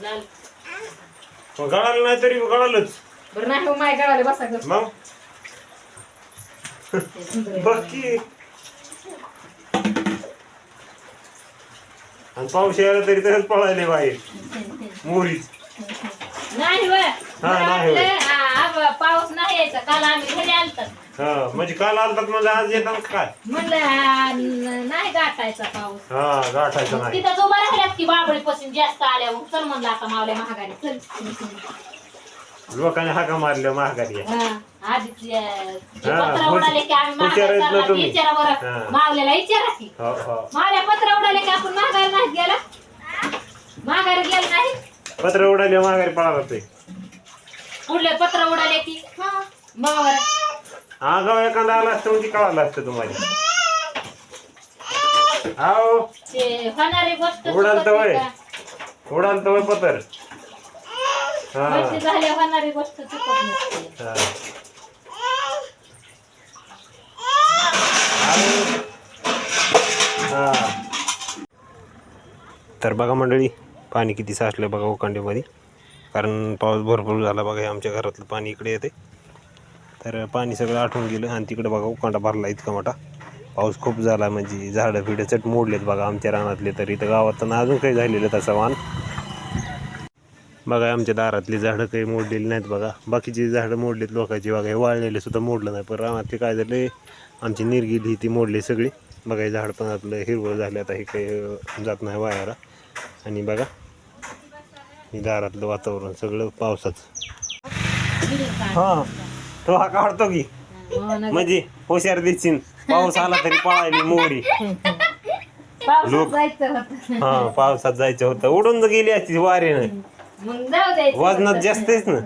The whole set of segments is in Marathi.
लाल मग गळालं नाही तरी गळालच बरं नाही हो माय गावाला बसा गं. मग ते सुंदर आहे. बघ की आणि पाऊस यायला तरी तसंच पळायले बाहेर मोरीच नाही होय. मला नाही होय. वाटलं, आ, आ, पाऊस नाही यायचा. काल आम्ही घरी आलतात हा म्हणजे काल आलतात म्हणजे आज येतात काय? म्हणलं न- नाही गाठायचा पाऊस. हा गाठायचं नाही. तिथं उभा राहिल्यात की बाबळी पासून जास्त आल्यावर चल म्हणलं आता मावल्या महागारी चल. लोकांनी हाका मारल्या महागारी आहे. हा, आधीच अं, जे हा, पत्र उडाले की आम्ही ना महागारी तुम्ही. विचारा हा. बरं मावल्याला विचारा की. हो हो. मावल्या पत्र उडाले की आपण महागारी नाही गेला? महागारी गेलं नाही? पत्र उडाले महागारी ते. पुढले पत्र उडाले की मावर आगाव एखादा आला असतं म्हणजे कळालं असतं तुम्हाला आओ ते होणारी गोष्ट उडाल तर? उडाल तर पत्र हा गोष्टी झाल्या होणारी गोष्ट चुकत नसते हा. आओ. हा. तर बघा मंडळी पाणी किती साचलं बघा उकांडीमध्ये कारण पाऊस भरपूर झाला बघा हे आमच्या घरातलं पाणी इकडे येते. तर पाणी सगळं आठवून गेलं आणि तिकडे बघा उकांडा भरला इतका मोठा. पाऊस खूप झाला म्हणजे झाडं फिडं चट मोडलेत बघा आमच्या रानातले तर. इथं गावात तर अजून काही झालेलं तसं वान. बघा आमच्या दारातली झाडं काही मोडलेली नाहीत बघा. बाकीची झाडं मोडलीत लोकांची बघा हे वाळलेले सुद्धा मोडलं नाही. पण रानातले काय झाले आमची निर्गिली ती मोडली सगळी. बघा हे झाड पण आपलं हिरवं झालं आता हे काही जात नाही वायाला. आणि बघा हे दारातलं वातावरण सगळं पावसाचं. हां तो हा काढतो की. हो. म्हणजे हुशार दिसशील. पाऊस आला तरी पळायली मोरी लोक- हा पावसात जायचं होतं. उडून जर गेली असती द्यायचं वजनात होतं. जास्त आहेस ना.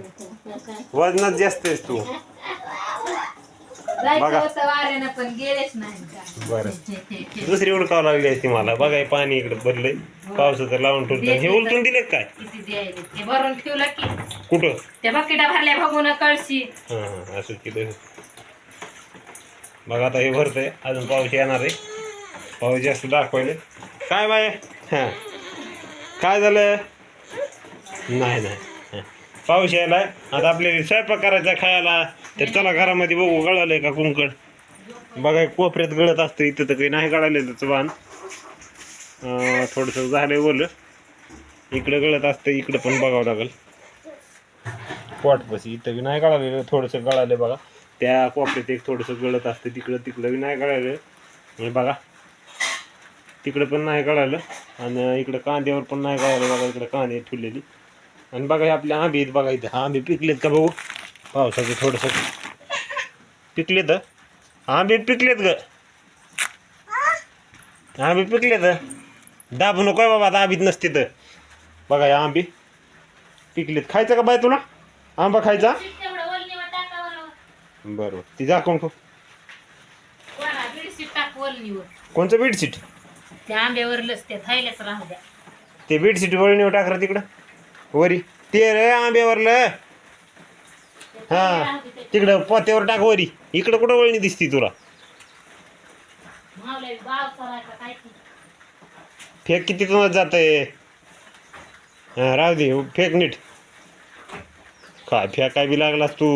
वजनात जास्त आहेस तू. बघा. होतं वाऱ्यानं पण गेलेच नाही का. बरं. दुसरी उडकावं लागली असती मला. बघा हे पाणी इकडे भरलंय पावसाचं लावून ठेवलं. हे उलटून दिले काय? किती द्यायले? ते भरून ठेवलं की. कुठं? त्या बकेटा भरल्या बघून कळशी. हां हां असं केलं. बघा आता हे भरतंय. अजून पाऊस येणार आहे. पाऊस जास्त दाखवायले. काय बाय? हां. काय झालं? नाही नाही. हां. पाऊस यायला आता आपल्याला स्वयंपाक करायचा खायला तर चला घरामध्ये बघू गळालंय का कुंकड बघा कोपऱ्यात गळत असतं इथं तर काही नाही गळालेलं त्याचं बाण थोडंसं झालंय बोल इकडं गळत असतं इकडं पण बघावं लागेल. पोटपशी इथं बी नाही गळालेलं थोडंसं गळालं बघा. त्या कोपऱ्यात एक थोडंसं गळत असतं तिकडं तिकडं बी नाही गळालं हे बघा. तिकडं पण नाही गळालं आणि इकडं कांद्यावर पण नाही गळालं बघा इकडं कांदे ठेवलेली. आणि बघा हे आपले आंबे आहेत बघा इथं. आंबे पिकलेत का बघू? पावसाचे थोडंसं. पिकलेत? आंबे पिकलेत ग. आंबे पिकलेत? दाबू नको बाबा दाबीत नसते तर. बघा हे आंबे पिकलेत. खायचं का बाय तुला? आंबा खायचा? तेवढं वलनीवर टाकावं बरं. ती दाखवून वलनीवर कोणचं बेडशीट त्या थायल्याच राहू द्या. ते बेडशीट वळणीवर टाकरा तिकडं. वरी. ते रे आंब्यावरलं. हा तिकडं पोत्यावर टाक वरी. इकडं कुठं वळणी दिसती तुला? फेक किती तुला जात आहे हा राहू दे फेक नीट. काय फेकाय बी लागलास तू?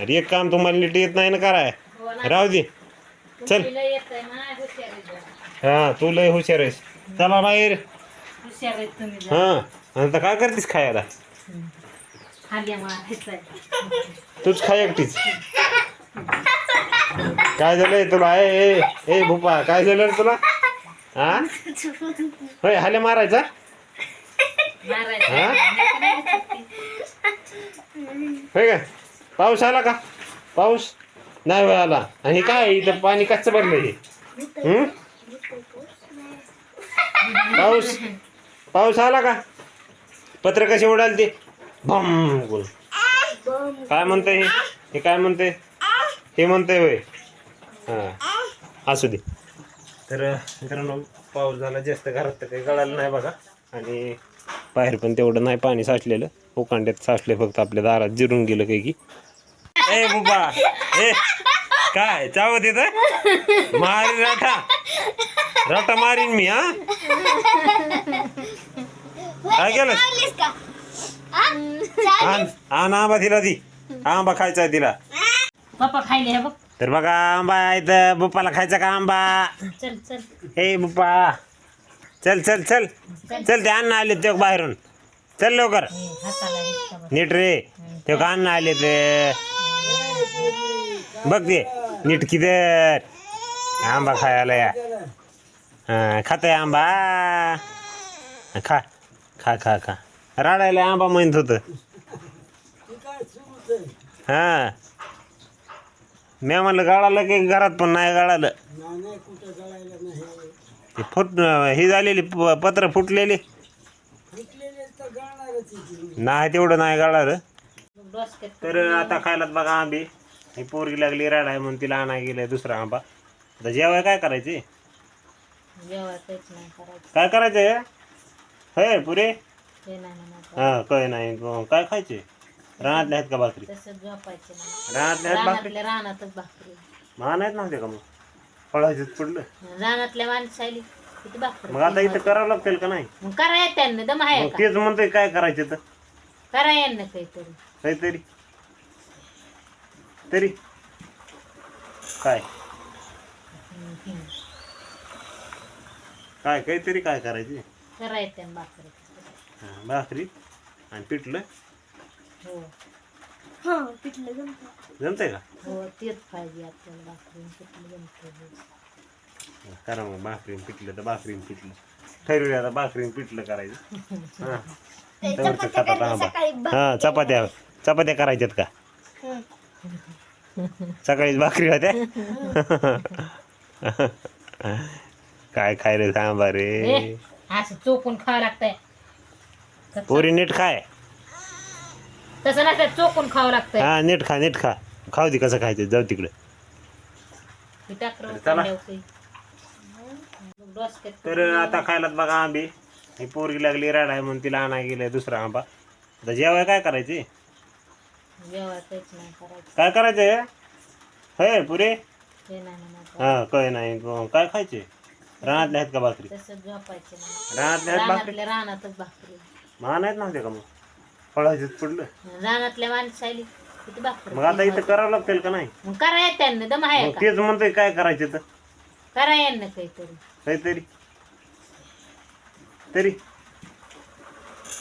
अरे एक काम तुम्हाला नीट येत नाही ना कराय. हो. राहू दे. चल. हा तू लय हुशार आहेस. चला बाहेर. हुशार आहे तुम्ही जरा. हा आता काय करतेस खायला? हाल्या तूच खाय एकटीच. काय झालंय तुला? ए ए ए भूपा काय झालं रे तुला? हा होय हाले मारायचा? मारायचं. होय का? पाऊस आला का? पाऊस? नाही होय आला. आणि हे काय इथं पाणी कच्चं भरलं हे? हं? पाऊस? पाऊस आला का? पत्र कसे उडाल ते? भम बोल. काय म्हणतंय हे? हे काय म्हणतंय? हे म्हणतंय होय. हां. असू दे. तर मित्रांनो पाऊस झाला. जास्त घरात तर काही गळालं नाही बघा. आणि बाहेर पण तेवढं नाही पाणी साचलेलं. उकांड्यात साचले फक्त आपल्या दारात. जिरून गेलं काही की. ए बुबा. ए काय? चावत येत मारी राठा राठा मारीन मी हा? काय केलं आण आंबा तिला ती. आंबा खायचा आहे तिला. पप्पा खायले हे बघ. तर बघा आंबा आहे तर बुप्पाला खायचा का आंबा? चल चल. हे बुप्पा. चल चल चल. चल. ते अन्न आले ते बाहेरून. चल लवकर. हाताला हे का बघ. नीट रे. ते का अन्न आले ते? बघ ते. नीट किती आंबा खायला या. हा खाताय आंबा. खा. खा खा खा. राडायला आंबा म्हणत होतं. हा. मी म्हणलं गाळालं की घरात पण नाही गाळालं. ते फुट ही झालेली पत्र फुटलेली. नाही तेवढं नाही गाळालं. तर आता खायलाच बघा आंबे. ही पोरगी लागली राडाय म्हणून तिला आणाय गेलाय दुसरा आंबा. आता जेवाय काय करायचं. काय करायचंय? हे पुरे? हे नाही म्हणत हा काय नाही. मग काय खायचे? रानातले आहेत का भाकरी? तसं झोपायचं नाही. रानातले आहेत भाकरी? रानातल्या रानातच भाकरी. मान आहेत नव्हते का मग? फळायचंच पडलं रानातल्या माणसाली किती भाकरी मग आता इथं करावं लागतील का नाही? मग करा येत त्यांना दम आहे मग का? तेच म्हणतोय काय करायचं तर? करा यांना काहीतरी. काहीतरी. तरी. काय? हम्म, हम्म. काय काहीतरी काय करायचे? करा येत त्यांना भाकरी. हा, भाकरी आणि पिठलं? हो. हा पिठलं जमतं. जमतंय का? हो तेच पाहिजे आपल्याला भाकरी किती जमते. करा मग भाकरीन पिठलं तर भाकरीन पिठलं. ठरवलं आता भाकरीन पिठलं करायचं. हा. ते त्यावरचं चपात्या सकाळी भा- हा चपात्या चपात्या करायच्यात का? हं. सकाळीच भाकरी होत्या? काय खायला रे? ए, असं चोकून खावं लागतंय. पोरी नीट खाय. तसं नसतं चोकून खावं लागतंय. हा नीट खा नीट खा. खाऊ दे कसं खायचं जाऊ तिकडे. ही टाकर चला. डोसक्यात तर आता खायलाच बघा आंबे. ही पोरगी लागली राडाय म्हणून तिला आणाय गेलाय दुसरा आंबा. आता जेवाय काय करायचे? जेवायचंच नाही करायचं. काय करायचंय? हे पुरे? हे नाही म्हणत हा काय नाही मग काय खायचे? रानातले आहेत का भाकरी? तसं झोपायचं नाही. रानातले आहेत भाकरी? रानातल्या रानातच भाकरी. मान आहेत नव्हते का मग? फळायचंच पडलं रानातल्या माणसाली किती भाकरी मग आता इथं करावं लागतील का नाही? मग करा येत त्यांना दम आहे मग का? तेच म्हणतोय काय करायचं तर करा यांना काहीतरी. काहीतरी. तरी.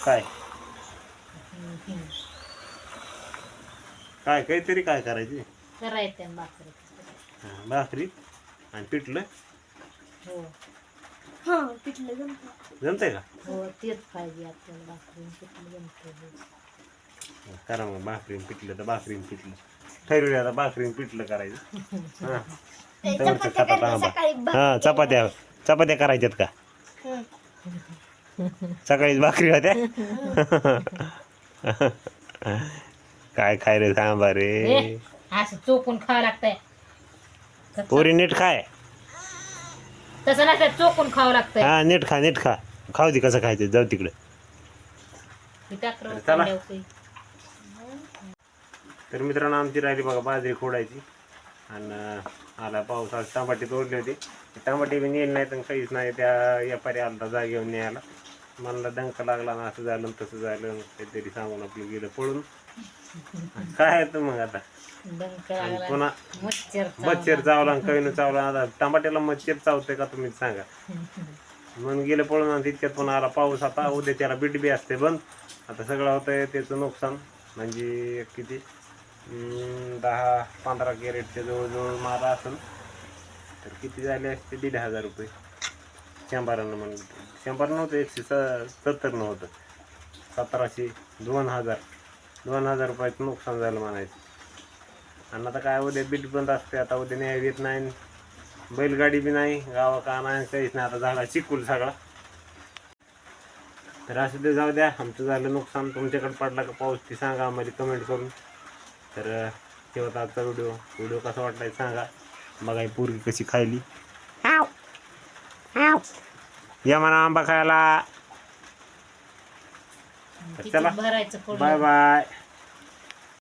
काय? हम्म, हम्म. काय काहीतरी काय करायचे? करा येत त्यांना भाकरी. हा, भाकरी आणि पिठलं. हो. हा पिठलं जमतं. जमतंय का? हो तेच पाहिजे आपल्याला भाकरी किती जमते. करा मग भाकरीन पिठलं तर भाकरीन पिठलं. ठरवलं आता भाकरीन पिठलं करायचं. हा. ते चपात्या खातात आंबा सकाळी हा चपात्या चपात्या करायच्यात का? हं. सकाळीच भाकरी होत्या? काय सांबा रे ए, असं चोकून खावं लागतंय. पोरी नीट खाय. तसं नसतं चोकून खावं लागतंय. हा नीट खा नीट खा. खाऊ दे कसं खायचं जाऊ तिकडे. चला. तर मित्रांनो आमची राहिली बघा बाजरी खोडायची. आणि आला पाऊस आज टमाटे तोडले होते. टमाटे बी नेले नाहीत आणि काहीच नाही. त्या व्यापारी आलता जागेवर न्यायला. म्हणला डंक लागला ना असं झालं आणि तसं झालं. काहीतरी सांगून आपलं गेलं पळून. काय आहे तर मग आता? आणि पुन्हा मच्छर मच्छर चावला आणि चावला. आता टमाट्याला मच्छर चावतंय का तुम्ही सांगा. म्हणून गेलं पळून आणि तितक्यात पुन्हा आला पाऊस. आता उद्या त्याला बीट बी असते बंद. आता सगळं होतंय त्याचं नुकसान. म्हणजे किती? अं, दहा पंधरा कॅरेटच्या जवळजवळ मारा असेल. तर किती झाले असते? दीड हजार रुपये. शंभरानं म्हणलं. तर. शंभर नव्हतं एकशे स सत्तर नव्हतं सतराशे दोन हजार. दोन हजार रुपयाचं नुकसान झालं म्हणायचं. आणि आता काय उद्या बीट बंद असते आता उद्या न्याय येत नाही. बैलगाडी बी नाही गावा का नाही काहीच नाही आता झाला चिकूल सगळा. तर असं ते जाऊ द्या आमचं झालं नुकसान. तुमच्याकडे पडला का पाऊस ते सांगा आम्हाला कमेंट करून. तर ठेवत आजचा व्हिडिओ व्हिडिओ कसा वाटलाय सांगा. बघा पोरगी कशी खायली. या म्हणा आंबा खायला. भरायचं बाय बाय.